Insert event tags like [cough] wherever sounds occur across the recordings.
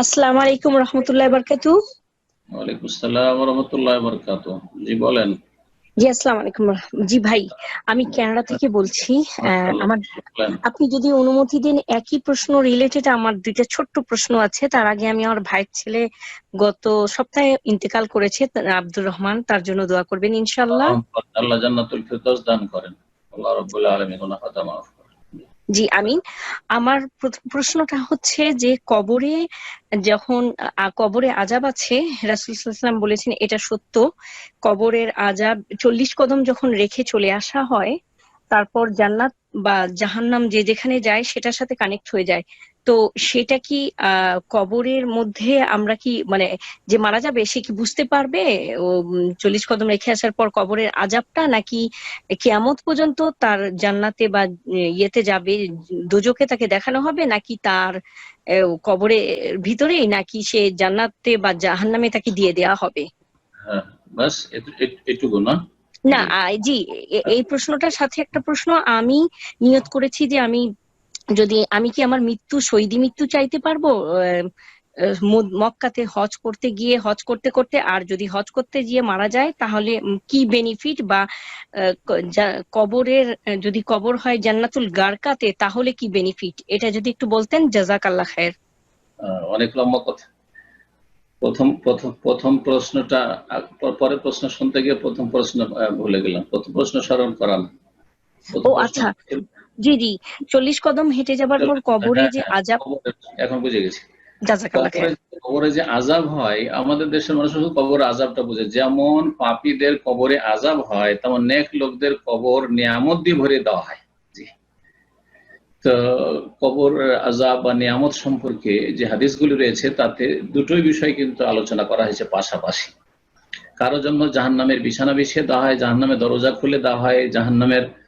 আসসালামু আলাইকুম রহমতুল্লাহ বারকাতু। আসসালাম রহমতুল্লাহ বরকাত। জি বলেন। জি আসসালামু আলাইকুম জি ভাই আমি কানাডা থেকে বলছি আমার আপনি যদি অনুমতি দেন একই প্রশ্ন রিলেটেড আমার দুইটা ছোট্ট প্রশ্ন আছে। তার আগে আমি আমার ভাইয়ের ছেলে গত সপ্তাহে ইন্তেকাল করেছে আব্দুর রহমান। তার জন্য দোয়া করবেন ইনশাল্লাহ আল্লাহ জান্নাতুল ফিরদৌস দান করেন। আল্লাহ রাব্বুল আলামিন জি আমি আমার প্রশ্নটা হচ্ছে যে কবরে যখন কবরে আজাব আছে রাসুলাম বলেছেন এটা সত্য। কবরের আজাব চল্লিশ কদম যখন রেখে চলে আসা হয়, তারপর জান্নাত বা জাহান্নাম যে যেখানে যায় সেটার সাথে কানেক্ট হয়ে যায়। তো সেটা কি কবরের মধ্যে আমরা কি মানে যে মারা যাবে সে কি বুঝতে পারবে? ও চল্লিশ কদম রেখে আসার পর কবরের আজাবটা নাকি কেয়ামত পর্যন্ত তার জান্নাতে বা ইয়েতে যাবে? দোজকে তাকে দেখানো হবে নাকি তার আহ, কবরের ভিতরেই নাকি সে জান্নাতে বা জাহান্নামে তাকে দিয়ে দেওয়া হবে? হ্যাঁ বাস এটু- এটু- এটুকু না? না জি এই প্রশ্নটার সাথে একটা প্রশ্ন আমি নিয়ত করেছি যে আমি যদি আমি কি আমার মৃত্যু শহীদি মৃত্যু চাইতে পারব? মক্কাতে হজ করতে গিয়ে হজ করতে করতে আর যদি হজ করতে গিয়ে মারা যায় তাহলে কি বেনিফিট বা কবরের যদি কবর হয় জান্নাতুল গারকাতে তাহলে কি বেনিফিট এটা যদি একটু বলতেন জাজাক আল্লাহ খায়ের অনেক লম্বা কথা। প্রথম প্রথম প্রথম প্রশ্নটা আহ, প- পরের প্রশ্ন শুনতে গিয়ে প্রথম প্রশ্ন ভুলে গেলাম। প্রথম প্রশ্ন স্মরণ করান। ও আচ্ছা। জি জি। চল্লিশ কদম হেঁটে যাবার পর কবরে যে আজাব এখন বুঝে গেছি। কবরে যে আজাব হয় আমাদের দেশের মানুষ শুধু কবর আজাবটা বুঝে। যেমন পাপীদের কবরে আজাব হয় তেমন নেক লোকদের কবর নিয়ামত দিয়ে ভরে দেওয়া হয়। তো কবর আজাব বা নিয়ামত সম্পর্কে যে হাদিসগুলি রয়েছে তাতে দুটোই বিষয় কিন্তু আলোচনা করা হয়েছে পাশাপাশি। কারোর জন্য জাহান্নামের বিছানা বিছিয়ে দেওয়া হয় জাহান্নামের দরজা খুলে দেওয়া হয় দা- দা-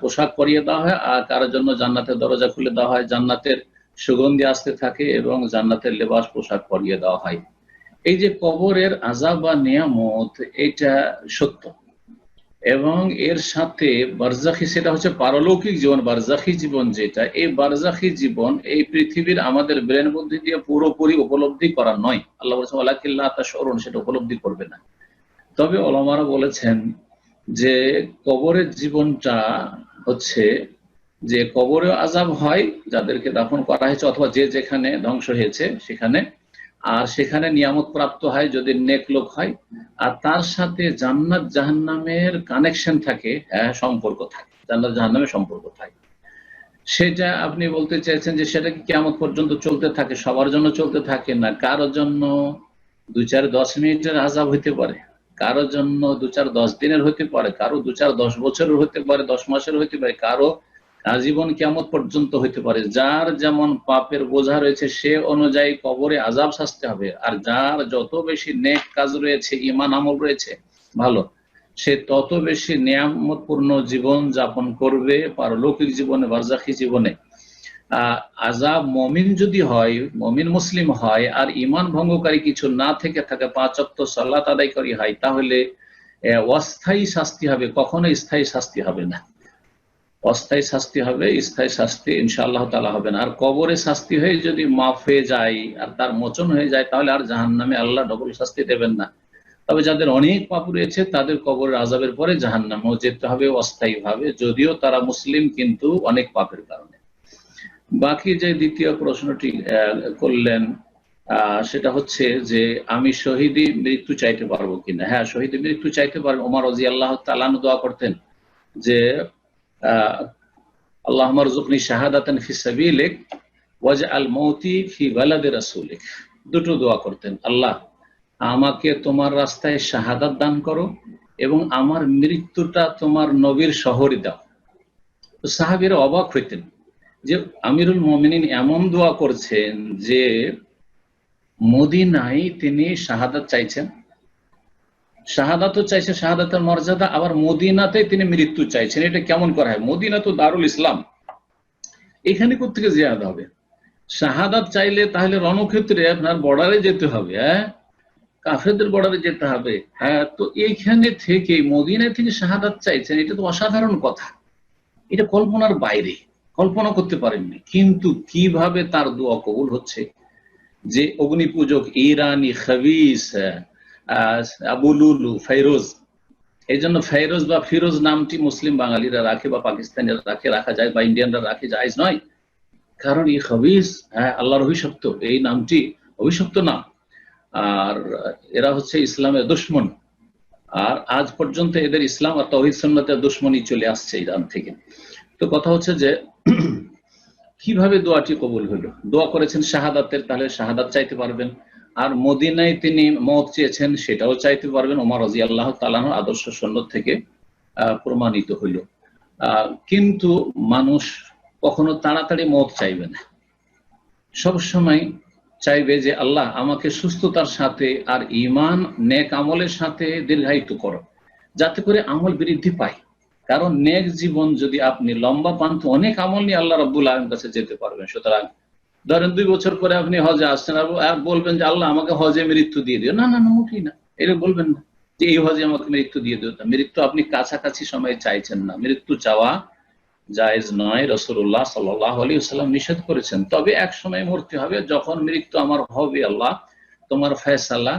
পোশাক পরিয়ে দেওয়া হয় আর কারোর জন্য জান্নাতের দরজা খুলে দেওয়া হয়। জান্নাতের সুগন্ধি আসতে থাকে এবং জান্নাতের লেবাস পোশাক পরিয়ে দেওয়া হয়। এই যে কবরের আজাব বা নিয়ামত, এটা সত্য। এবং এর সাথে বারজাখি সেটা হচ্ছে পারলৌকিক জীবন বারজাখি জীবন যেটা, এই বারজাখি জীবন এই পৃথিবীর আমাদের ব্রেন বুদ্ধি দিয়ে পুরোপুরি উপলব্ধি করা নয়। আল্লাহ বলছেন আল্লাহ তা স্মরণ সেটা উপলব্ধি করবে না। তবে ওলামারা বলেছেন যে কবরের জীবনটা হচ্ছে যে কবরে আজাব হয়, যাদেরকে দাফন করা হয়েছে অথবা যে যেখানে ধ্বংস হয়েছে সেখানে। আর সেখানে নিয়ামত প্রাপ্ত হয় যদি নেক লোক হয়। আর তার সাথে জান্নাত জাহান্নামের কানেকশন থাকে হ্যাঁ সম্পর্ক থাকে। জান্নাত জাহান্নামের সম্পর্ক থাকে। সেটা আপনি বলতে চাইছেন যে সেটা কি কেমন পর্যন্ত চলতে থাকে, সবার জন্য চলতে থাকে না? কারোর জন্য দু চার দশ মিনিটের আজাব হইতে পারে। কারোর জন্য দু চার দশ দিনের হতে পারে, কারও দু চার দশ বছরের হতে পারে, দশ মাসের হতে পারে, কারও আজীবন কেমন পর্যন্ত হইতে পারে। যার যেমন পাপের বোঝা রয়েছে, সে অনুযায়ী কবরে আজাব শাস্তি হবে। আর যার যত বেশি নেক কাজ রয়েছে ইমান আমল রয়েছে, ভালো, সে তত বেশি নিয়ামতপূর্ণ জীবন যাপন করবে পারলৌকিক জীবনে, বারজাখি জীবনে। আজাব মমিন যদি হয়, মমিন মুসলিম হয়, আর ইমান ভঙ্গকারী কিছু না থেকে থাকে, পাঁচ অক্ত সাল্লাত আদায়কারী হয়, তাহলে অস্থায়ী শাস্তি হবে, কখনো স্থায়ী শাস্তি হবে না। অস্থায়ী শাস্তি হবে, স্থায়ী শাস্তি ইনশাআল্লাহ তালা হবে না। আর কবরে শাস্তি হয়ে যদি মাফ হয়ে যায়, আর তার মোচন হয়ে যায়, তাহলে আর জাহান নামে আল্লাহ ডবল শাস্তি দেবেন না। তবে যাদের অনেক পাপ রয়েছে, তাদের কবরের আজাবের পরে জাহান নামেও যেতে হবে অস্থায়ী ভাবে যদিও তারা মুসলিম, কিন্তু অনেক পাপের কারণে। বাকি যে দ্বিতীয় প্রশ্নটি করলেন সেটা হচ্ছে যে আমি শহীদি মৃত্যু চাইতে পারব কিনা? হ্যাঁ শহীদি মৃত্যু চাইতে পারব। ওমর রাজি আল্লাহ তালান দোয়া করতেন যে আল্লাহ মারজুকনি শাহাদাতান ফি সাবিলিক, ওয়াজআল মৌতি ফি বালাদি রাসূলিক। দুটো দোয়া করতেন। আল্লাহ, আমাকে তোমার রাস্তায় শাহাদাত দান করো এবং আমার মৃত্যুটা তোমার নবীর শহরে দাও। সাহাবীরা অবাক হইতেন। যে আমিরুল মমিনিন এমন দোয়া করছেন যে মদিনায় তিনি শাহাদাত চাইছেন। শাহাদাতও চাইছে, শাহাদাতের মর্যাদা, আবার মদিনাতে তিনি মৃত্যু চাইছেন। এটা কেমন করা হয়? মদিনা তো দারুল ইসলাম। এখানে কোথেকে জিয়াদ হবে? শাহাদাত চাইলে তাহলে রণক্ষেত্রে আপনার বর্ডারে যেতে হবে হ্যাঁ? কাফেরদের বর্ডারে যেতে হবে। হ্যাঁ তো এইখানে থেকে, মদিনায় থেকে শাহাদাত চাইছেন, এটা তো অসাধারণ কথা। এটা কল্পনার বাইরে। কল্পনা করতে পারেননি। কিন্তু কীভাবে তার দোয়া কবুল হচ্ছে? যে অগ্নি পূজক ইরানি খাবিস আবুলুলু ফেরোজ এই জন্য ফেরোজ বা ফিরোজ নামটি মুসলিম বাঙালিরা রাখে বা পাকিস্তানিরা রাখে, রাখা যায় বা ইন্ডিয়ানরা রাখে, জায়জ নয়। কারণ এই খবিস হ্যাঁ আল্লাহর অভিশপ্ত। এই নামটি অভিশপ্ত নাম আর এরা হচ্ছে ইসলামের দুশ্মন। আর আজ পর্যন্ত এদের ইসলাম আর তহিদ সন্ন্যতের দুশ্মনী চলে আসছে ইরান থেকে। তো কথা হচ্ছে যে [clears throat] কীভাবে দোয়াটি কবুল হলো? দোয়া করেছেন শাহাদাতের, তাহলে শাহাদাত চাইতে পারবেন। আর মদিনায় তিনি মত চেয়েছেন, সেটাও চাইতে পারবেন। ওমর রাজি আল্লাহ তালাহ আদর্শ সন্ন্যত থেকে প্রমাণিত হইল কিন্তু মানুষ কখনো তাড়াতাড়ি মত চাইবে না। সবসময় চাইবে যে, আল্লাহ, আমাকে সুস্থতার সাথে আর ইমান নেক আমলের সাথে দীর্ঘায়িত করো। যাতে করে আমল বৃদ্ধি পায়। কারণ নেক জীবন যদি আপনি লম্বা পান তো অনেক আমল নিয়ে আল্লাহ রব্বুল আলম কাছে যেতে পারবেন। সুতরাং ধরেন দুই বছর পরে আপনি হজে আসছেন আর বলবেন যে, আল্লাহ, আমাকে হজে মৃত্যু দিয়ে দিও। না না না উঠি না। এরকম বলবেন না যে, এই হজে আমাকে মৃত্যু দিয়ে দিও। মৃত্যু আপনি কাছাকাছি সময় চাইছেন না। মৃত্যু চাওয়া জায়েজ নয় রসুল্লাহ সাল্লাহ আলী সাল্লাম নিষেধ করেছেন। তবে এক সময় মরতে হবে, যখন মৃত্যু আমার হবে, আল্লাহ, তোমার ফয়সালা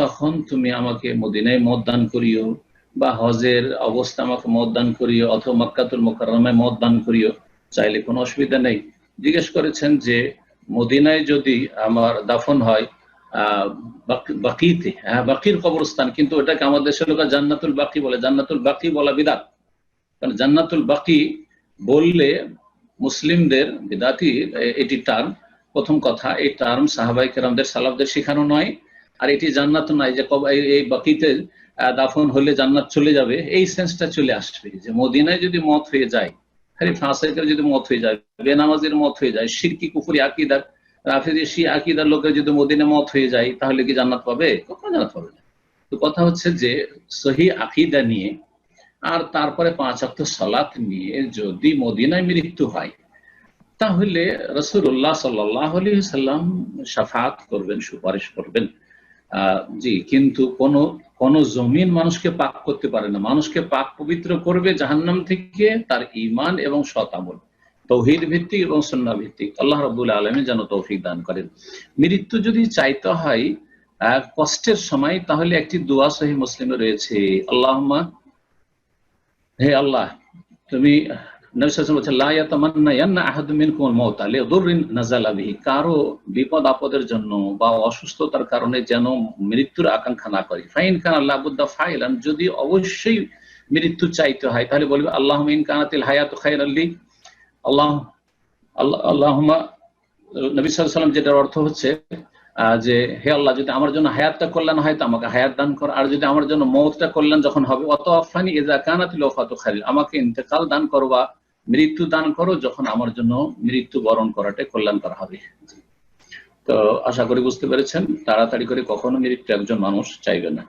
তখন তুমি আমাকে মদিনায় মতদান করিও। বা হজের অবস্থা আমাকে মত দান করিও, অথবা মক্কাতুল মোকারমায় মত দান করিও, চাইলে কোনো অসুবিধা নেই। জিজ্ঞেস করেছেন যে, মদিনায় যদি আমার দাফন হয় বাকিতে হ্যাঁ বাকির কবরস্থান, কিন্তু ওটাকে দেশের লোক জান্নাতুল বাকি বলে। জান্নাতুল বাকি বলা বিদাত। কারণ জান্নাতুল বাকি বললে মুসলিমদের, বিদাতি এটি টার্ম, প্রথম কথা, এই টার্ম সাহাবাই কেরামদের সালাফদের শেখানো নয়। আর এটি জান্নাত নয় যে এই বাকিতে দাফন হলে জান্নাত চলে যাবে, এই সেন্সটা চলে আসবে যে মদিনায় যদি মত হয়ে যায় খালি ফাঁসাইকার যদি মত হয়ে যায়, বেনামাজের মত হয়ে যায়, সিরকি, কুফুরি আকিদার রাফিজি শি আকিদার লোকের যদি মদিনে মত হয়ে যায়, তাহলে কি জান্নাত পাবে? কখনো জান্নাত পাবে না। তো কথা হচ্ছে যে সহি আকিদা নিয়ে আর তারপরে পাঁচ অক্ট সালাত নিয়ে যদি মদিনায় মৃত্যু হয়, তাহলে রসুল্লাহ সাল্লাহ সাল্লাম সাফাত করবেন, সুপারিশ করবেন। আহ, জি, কিন্তু কোন কোন জমিন মানুষকে পাক করতে পারে না। মানুষকে পাক পবিত্র করবে জাহান্নাম থেকে তার ইমান এবং শতামল তৌহিদ ভিত্তিক এবং সন্না ভিত্তিক। আল্লাহ রবুল আলমী যেন তৌফিক দান করেন। মৃত্যু যদি চাইতে হয় কষ্টের সময়, তাহলে একটি দোয়া সহি মুসলিমে রয়েছে। আল্লাহমা হে আল্লাহ, তুমি কারও বিপদ আপদের জন্য বা অসুস্থতার কারণে যেন মৃত্যুর আকাঙ্ক্ষা না করে। ফাইন খান আল্লাহ ফাইলান, যদি অবশ্যই মৃত্যু চাইতে হয়, তাহলে বলবে আল্লাহ কানাতিল হায়াত খাইর আল্লি আল্লাহ আল্লাহ আল্লাহমা নবী সাল্লাম যেটার অর্থ হচ্ছে যে, হে আল্লাহ, যদি আমার জন্য হায়াতটা কল্যাণ হয়, তো আমাকে হায়াত দান কর। আর যদি আমার জন্য মৌতটা কল্যাণ যখন হবে অত আফানি এজা কানাতিল ওফাত খালিল আমাকে ইন্তেকাল দান করো বা মৃত্যু দান করো, যখন আমার জন্য মৃত্যু বরণ করাটাই কল্যাণ করা হবে। তো আশা করি বুঝতে পেরেছেন, তাড়াতাড়ি করে কখনো মৃত্যু একজন মানুষ চাইবে না।